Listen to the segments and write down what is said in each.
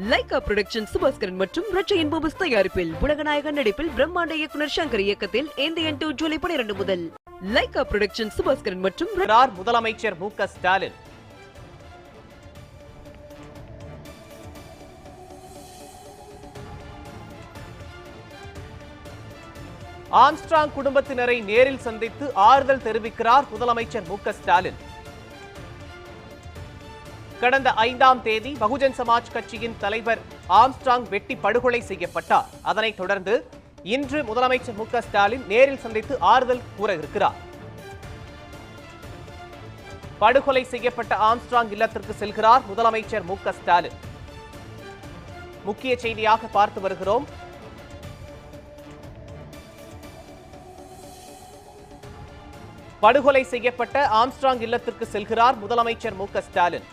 Lyca production Subaskaran மற்றும் ரட்சையின் Phobos தயாரிப்பில் உலகநாயகன் நடிப்பில் பிரம்மாண்ட இயக்குனர் சங்கர் இயக்கத்தில் ஏந்தியன் டூ ஜூலை பனிரெண்டு முதல். லைகா புரொடக்ஷன் சுபாஸ்கரன் மற்றும் ர- முதலமைச்சர் மு க ஸ்டாலின்? ஆம்ஸ்ட்ராங் குடும்பத்தினரை நேரில் சந்தித்து ஆறுதல் தெரிவிக்கிறார் முதலமைச்சர் மு ஸ்டாலின். கடந்த ஐந்தாம் தேதி பகுஜன் சமாஜ் கட்சியின் தலைவர் ஆம்ஸ்ட்ராங் வெட்டி படுகொலை செய்யப்பட்டார். அதனைத் தொடர்ந்து இன்று முதலமைச்சர் மு ஸ்டாலின் நேரில் சந்தித்து ஆறுதல் கூற இருக்கிறார். படுகொலை செய்யப்பட்ட ஆம்ஸ்ட்ராங் இல்லத்திற்கு செல்கிறார் முதலமைச்சர் மு ஸ்டாலின். முக்கிய செய்தியாக பார்த்து வருகிறோம். படுகொலை செய்யப்பட்ட ஆம்ஸ்ட்ராங் இல்லத்திற்கு செல்கிறார் முதலமைச்சர் மு ஸ்டாலின்.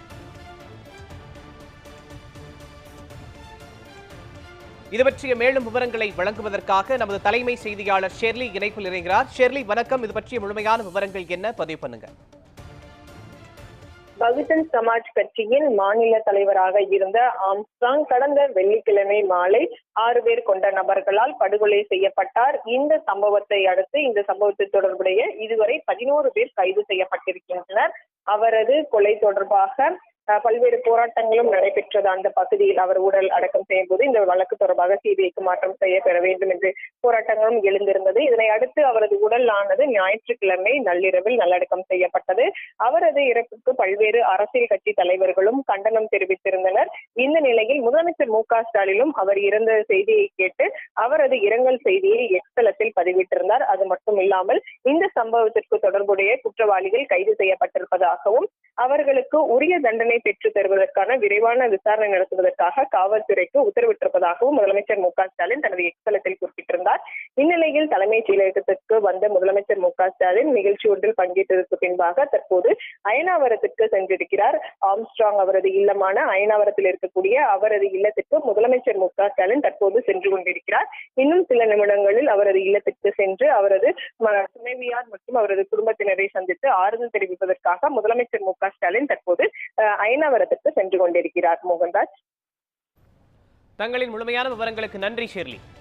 இது பற்றிய மேலும் விவரங்களை வழங்குவதற்காக நமது தலைமை செய்தியாளர் ஷெர்லி இணைப்பில் இறங்குகிறார் ஷெர்லி வணக்கம். இது பற்றிய முழுமையான விவரங்கள் என்ன? பதிவு பண்ணுங்க. பகுஜன் சமாஜ் கட்சியின் மாநில தலைவராக இருந்த ஆம்ஸ்ட்ராங் கடந்த வெள்ளிக்கிழமை மாலை ஆறு பேர் கொண்ட நபர்களால் படுகொலை செய்யப்பட்டார். இந்த சம்பவத்தை அடுத்து இந்த சம்பவத்தை தொடர்புடைய இதுவரை பதினோரு பேர் கைது செய்யப்பட்டிருக்கின்றனர். அவரது கொலை தொடர்பாக பல்வேறு போராட்டங்களும் நடைபெற்றது. அந்த பகுதியில் அவர் உடல் அடக்கம் செய்யும் போது இந்த வழக்கு தொடர்பாக சிபிஐக்கு மாற்றம் செய்ய பெற வேண்டும் என்று போராட்டங்களும் எழுந்திருந்தது. இதனை அடுத்து அவரது உடல் ஆனது ஞாயிற்றுக்கிழமை நள்ளிரவில் நல்லடக்கம் செய்யப்பட்டது. அவரது இறப்புக்கு பல்வேறு அரசியல் கட்சி தலைவர்களும் கண்டனம் தெரிவித்திருந்தனர். இந்த நிலையில் முதலமைச்சர் மு க ஸ்டாலினும் அவர் இறந்த செய்தியை கேட்டு அவரது இரங்கல் செய்தியை எக்ஸலத்தில் பதிவிட்டிருந்தார். அது மட்டும் இல்லாமல் இந்த சம்பவத்திற்கு தொடர்புடைய குற்றவாளிகள் கைது செய்யப்பட்டிருப்பதாகவும் அவர்களுக்கு உரிய தண்டனை பெற்றுத் தருவதற்கான விரைவான விசாரணை நடத்துவதற்காக காவல்துறைக்கு உத்தரவிட்டிருப்பதாகவும் முதலமைச்சர் மு க ஸ்டாலின் தனது எக்ஸலத்தில் குறிப்பிட்டார் இந்நிலையில் தலைமைச் செயலகத்திற்கு வந்த முதலமைச்சர் மு க ஸ்டாலின் நிகழ்ச்சி ஒன்றில் பங்கேற்றதற்கு பின்பாக தற்போது அயனாவரத்திற்கு சென்றிருக்கிறார். ஆம்ஸ்ட்ராங் அவரது இல்லமான அயனாவரத்தில் இருக்கக்கூடிய அவரது இல்லத்திற்கு முதலமைச்சர் மு க ஸ்டாலின் தற்போது சென்று கொண்டிருக்கிறார். இன்னும் சில நிமிடங்களில் அவரது இல்லத்திற்கு சென்று அவரது ம- துணைவியார் மற்றும் அவரது குடும்பத்தினரை சந்தித்து ஆறுதல் தெரிவிப்பதற்காக முதலமைச்சர் மு க ஸ்டாலின் தற்போது அயனாவரத்துக்கு அயனாவரத்திற்கு சென்று கொண்டிருக்கிறார். மோகன்ராஜ் தங்களின் முழுமையான விவரங்களுக்கு நன்றி ஷெர்லி.